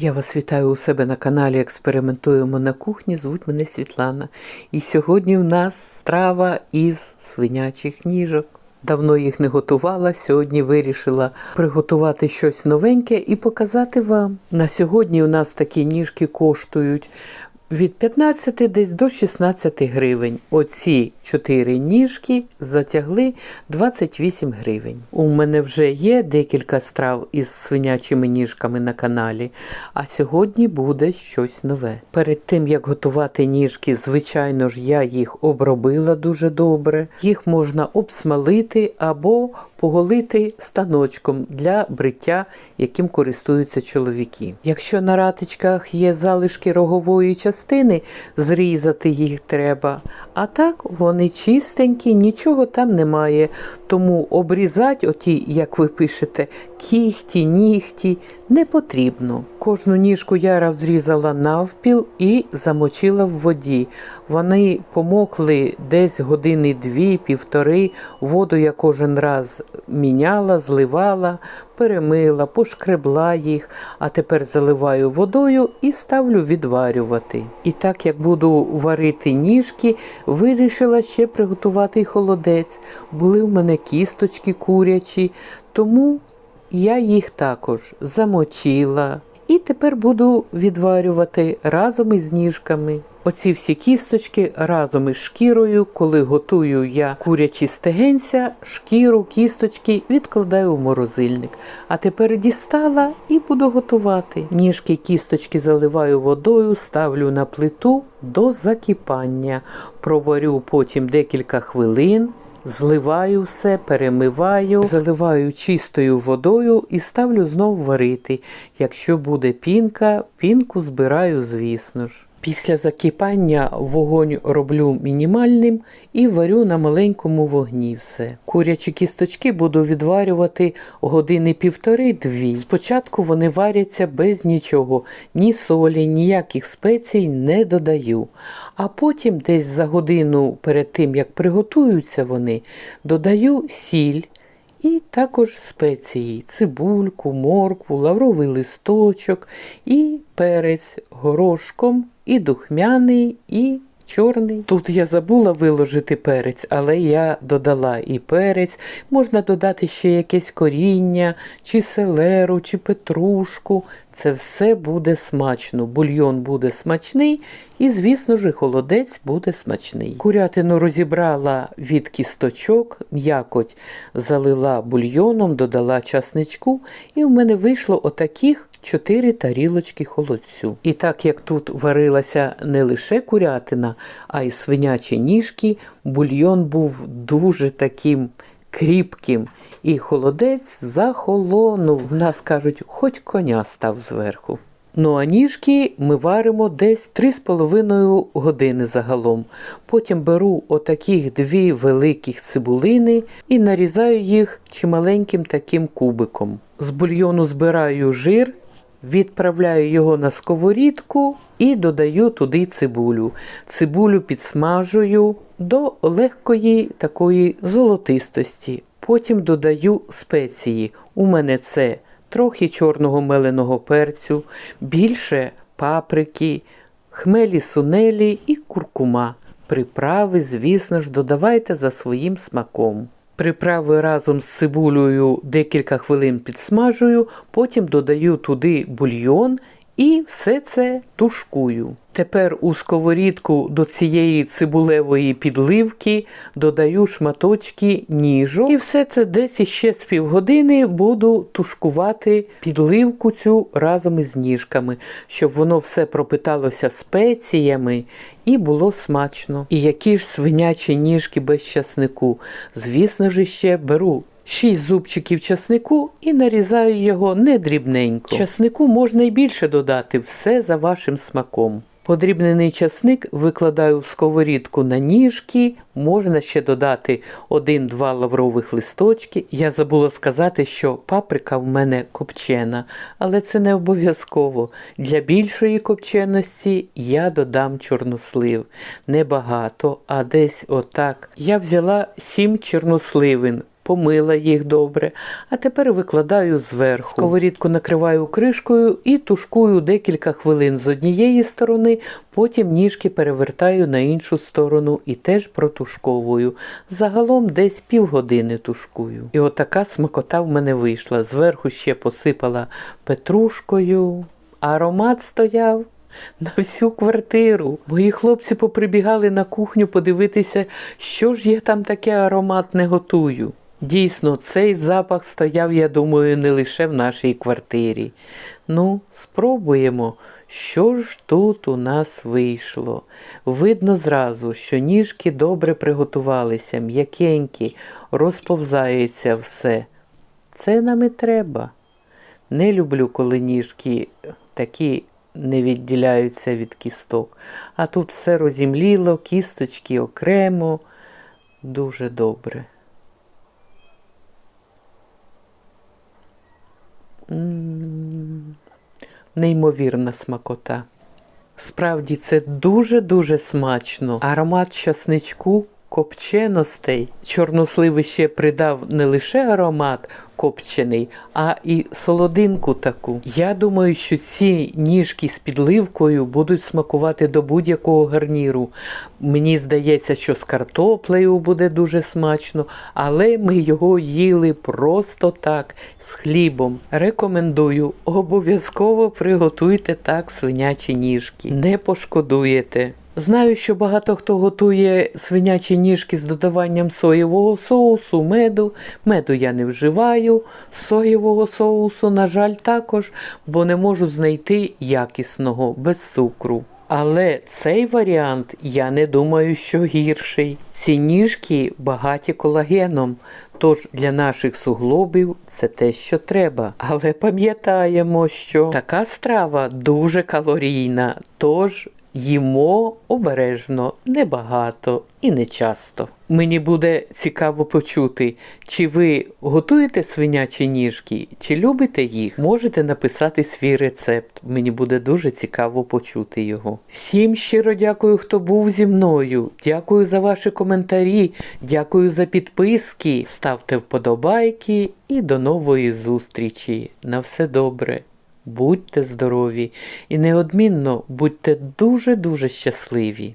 Я вас вітаю у себе на каналі Експериментуємо на кухні. Звуть мене Світлана. І сьогодні в нас страва із свинячих ніжок. Давно їх не готувала. Сьогодні вирішила приготувати щось новеньке і показати вам. На сьогодні у нас такі ніжки коштують від 15 десь до 16 гривень. Оці 4 ніжки затягли 28 гривень. У мене вже є декілька страв із свинячими ніжками на каналі, а сьогодні буде щось нове. Перед тим як готувати ніжки, звичайно ж, я їх обробила дуже добре. Їх можна обсмалити або поголити станочком для бриття, яким користуються чоловіки. Якщо на ратичках є залишки рогової частини, зрізати їх треба. А так вони чистенькі, нічого там немає. Тому обрізати, оті, як ви пишете, кіхті, нігті не потрібно. Кожну ніжку я розрізала навпіл і замочила в воді. Вони помокли десь години дві-півтори. Воду я кожен раз міняла, зливала, перемила, пошкребла їх, а тепер заливаю водою і ставлю відварювати. І так як буду варити ніжки, вирішила ще приготувати холодець. Були в мене кісточки курячі, тому я їх також замочила. Тепер буду відварювати разом із ніжками. Оці всі кісточки разом із шкірою, коли готую я курячі стегенця, шкіру, кісточки відкладаю в морозильник. А тепер дістала і буду готувати. Ніжки кісточки заливаю водою, ставлю на плиту до закипання. Проварю потім декілька хвилин. Зливаю все, перемиваю, заливаю чистою водою і ставлю знов варити. Якщо буде пінка, пінку збираю, звісно ж. Після закипання вогонь роблю мінімальним і варю на маленькому вогні все. Курячі кісточки буду відварювати години півтори-дві. Спочатку вони варяться без нічого, ні солі, ніяких спецій не додаю. А потім, десь за годину перед тим, як приготуються вони, додаю сіль. І також спеції, цибульку, моркву, лавровий листочок і перець горошком, і духмяний, і чорний. Тут я забула виложити перець, але я додала і перець. Можна додати ще якесь коріння, чи селеру, чи петрушку. Це все буде смачно. Бульйон буде смачний, і, звісно ж, холодець буде смачний. Курятину розібрала від кісточок, м'якоть залила бульйоном, додала часничку, і в мене вийшло отаких. Чотири тарілочки холодцю. І так як тут варилася не лише курятина, а й свинячі ніжки, бульйон був дуже таким кріпким. І холодець захолонув. В нас кажуть, хоч коня став зверху. Ну а ніжки ми варимо десь 3,5 години загалом. Потім беру отаких дві великих цибулини і нарізаю їх чималеньким таким кубиком. З бульйону збираю жир, відправляю його на сковорідку і додаю туди цибулю. Цибулю підсмажую до легкої такої золотистості. Потім додаю спеції. У мене це трохи чорного меленого перцю, більше паприки, хмелі сунелі і куркума. Приправи, звісно ж, додавайте за своїм смаком. Приправи разом з цибулею декілька хвилин підсмажую, потім додаю туди бульйон і все це тушкую. Тепер у сковорідку до цієї цибулевої підливки додаю шматочки ніжок. І все це десь іще з півгодини буду тушкувати підливку цю разом із ніжками, щоб воно все пропиталося спеціями і було смачно. І які ж свинячі ніжки без часнику. Звісно ж, ще беру. Шість зубчиків часнику і нарізаю його не дрібненько. Часнику можна й більше додати, все за вашим смаком. Подрібнений часник викладаю в сковорідку на ніжки, можна ще додати один-два лаврових листочки. Я забула сказати, що паприка в мене копчена, але це не обов'язково. Для більшої копченості я додам чорнослив. Небагато, а десь отак. Я взяла сім чорносливин помила їх добре, а тепер викладаю зверху. Сковорідку накриваю кришкою і тушкую декілька хвилин з однієї сторони, потім ніжки перевертаю на іншу сторону і теж протушковую. Загалом десь півгодини тушкую. І отака смакота в мене вийшла. Зверху ще посипала петрушкою. Аромат стояв на всю квартиру. Мої хлопці поприбігали на кухню подивитися, що ж я там таке ароматне готую. Дійсно, цей запах стояв, я думаю, не лише в нашій квартирі. Ну, спробуємо, що ж тут у нас вийшло. Видно зразу, що ніжки добре приготувалися, м'якенькі, розповзається все. Це нам і треба. Не люблю, коли ніжки такі не відділяються від кісток. А тут все розімліло, кісточки окремо. Дуже добре. Неймовірна смакота. Справді це дуже-дуже смачно. Аромат часничку, копченостей. Чорносливий ще придав не лише аромат копчений, а і солодинку таку. Я думаю, що ці ніжки з підливкою будуть смакувати до будь-якого гарніру. Мені здається, що з картоплею буде дуже смачно, але ми його їли просто так, з хлібом. Рекомендую, обов'язково приготуйте так свинячі ніжки. Не пошкодуєте. Знаю, що багато хто готує свинячі ніжки з додаванням соєвого соусу, меду. Меду я не вживаю, соєвого соусу, на жаль, також, бо не можу знайти якісного без цукру. Але цей варіант я не думаю, що гірший. Ці ніжки багаті колагеном, тож для наших суглобів це те, що треба. Але пам'ятаємо, що така страва дуже калорійна, тож їмо обережно, небагато і не часто. Мені буде цікаво почути, чи ви готуєте свинячі ніжки, чи любите їх. Можете написати свій рецепт. Мені буде дуже цікаво почути його. Всім щиро дякую, хто був зі мною. Дякую за ваші коментарі, дякую за підписки. Ставте вподобайки і до нової зустрічі. На все добре. Будьте здорові і неодмінно будьте дуже-дуже щасливі.